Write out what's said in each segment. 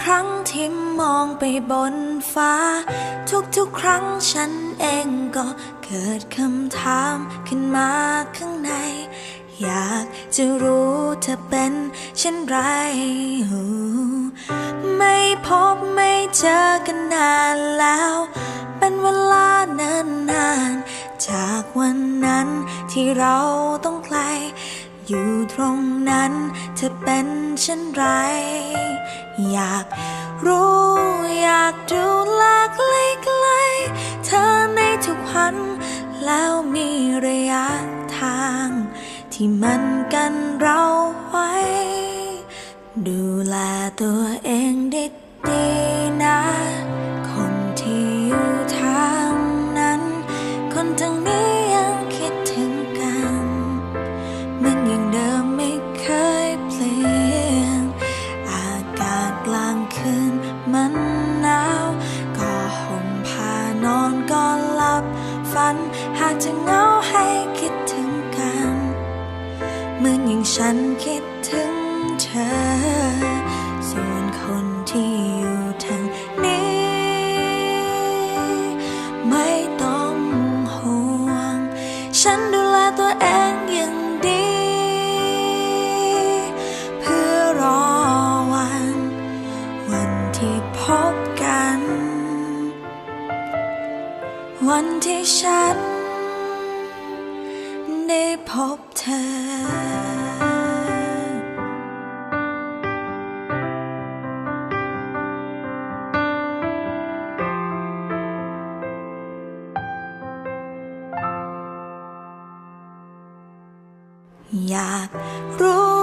ครั้งที่มองไปบนฟ้า ทุกๆครั้งฉันเองก็เกิดคำถามขึ้นมาข้างใน อยากจะรู้เธอเป็นเช่นไร ไม่พบไม่เจอกันนานแล้ว เป็นเวลานานนานๆจากวันนั้นที่เราต้องไกล อยู่ตรงนั้นเธอเป็นเช่นไร อยากรู้อยากดูแลใกล้ๆเธอในทุกวัน แล้วมีระยะทาง ที่มันกันเราไว้ ดูแลตัวเองได้ ฝัน หากจะเหงาให้คิดถึงกัน เหมือนอย่างฉันคิดถึงเธอ ส่วนคนที่อยู่ทางนี้ ไม่ต้องห่วง ฉันดู วันที่ฉันได้พบเธออยากรู้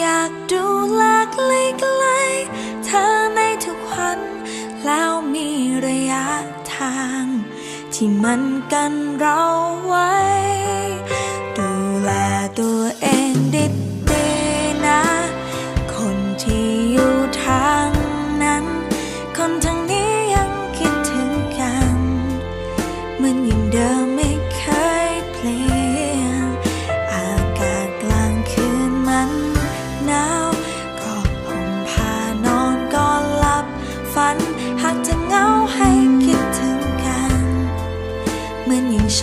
อยากดูแลใกล้ๆเธอในทุกวัน แล้วมีระยะทาง ที่มันกันเราไว้ ดูแลตัวเอง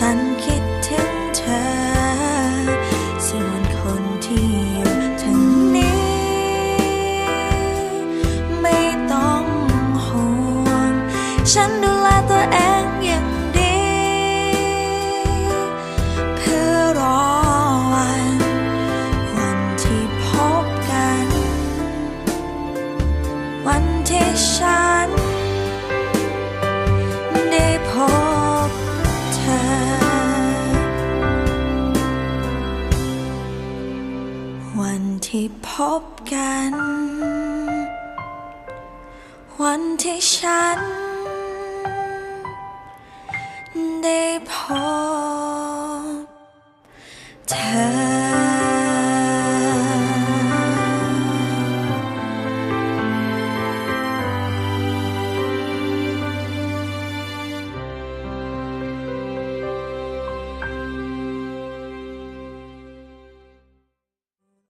มื ที่พบกัน วันที่ฉัน ได้พบ